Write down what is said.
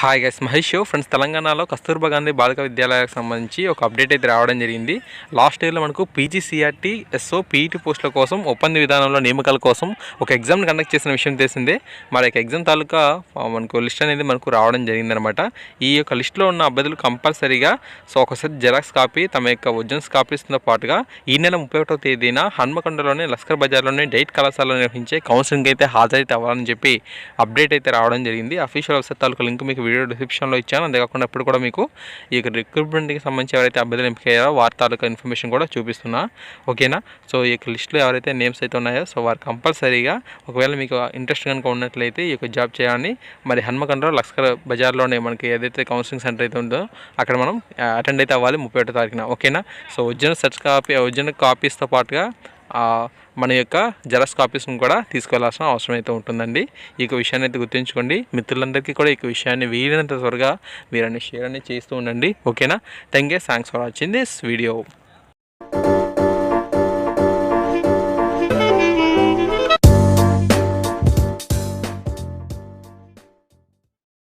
Hi guys Mahesh friends తెలంగాణలో కస్తూర్బా గాంధీ బాలిక విద్యాలయాలకు సంబంధించి ఒక అప్డేట్ అయితే రావడం జరిగింది. లాస్ట్ ఇయర్లో మనకు పీజీసీఆర్టీ ఎస్ఓ పీఈటీ పోస్టుల కోసం ఒప్పంద విధానంలో నియామకాల కోసం ఒక ఎగ్జామ్ని కండక్ట్ చేసిన విషయం తెలిసిందే. మరి ఒక ఎగ్జామ్ తాలూకా మనకు లిస్ట్ అనేది మనకు రావడం జరిగిందనమాట. ఈ యొక్క లిస్ట్లో ఉన్న అభ్యర్థులు కంపల్సరీగా సో ఒకసారి జెరాక్స్ కాపీ తమ యొక్క ఒరిజినల్స్ కాపీస్తో పాటుగా ఈ నెల ముప్పై ఒకటో తేదీన హన్మకొండలోని లస్కర్ బజార్లోని డైట్ కళాశాలలో నిర్వహించే కౌన్సిలింగ్ అయితే హాజరైతే అవ్వాలని చెప్పి అప్డేట్ అయితే రావడం జరిగింది. అఫీషియల్ వెబ్సైట్ తాలూకా లింక్ మీకు వీడియో డిస్క్రిప్షన్లో ఇచ్చాను. అంతేకాకుండా ఇప్పుడు కూడా మీకు ఈ రిక్రూట్మెంట్కి సంబంధించి ఎవరైతే అభ్యర్థులు ఎంపికయ్యారో వారి తాలూకా ఇన్ఫర్మేషన్ కూడా చూపిస్తున్నా. ఓకేనా సో ఈ యొక్క లిస్టులో ఎవరైతే నేమ్స్ అయితే ఉన్నాయో సో వారు కంపల్సరీగా ఒకవేళ మీకు ఇంట్రెస్ట్ కనుక ఉన్నట్లయితే ఈ యొక్క జాబ్ చేయాలని మరి హన్మకండ్రో లక్స్కర్ బజార్లోనే మనకి ఏదైతే కౌన్సిలింగ్ సెంటర్ అయితే ఉందో అక్కడ మనం uh, అటెండ్ అయితే అవ్వాలి ముప్పై ఒకటో తారీఖున. ఓకేనా so original search copy original కాపీస్తో పాటుగా మన యొక్క జెరాక్స్ కాపీస్ని కూడా తీసుకెళ్ళాల్సిన అవసరం అయితే ఉంటుందండి. ఈ యొక్క విషయాన్ని అయితే గుర్తుంచుకోండి. మిత్రులందరికీ కూడా ఈ విషయాన్ని వీలైనంత త్వరగా మీరన్నీ షేర్ అనేది చేస్తూ ఉండండి. ఓకేనా? Thank you. Thanks for watching this video.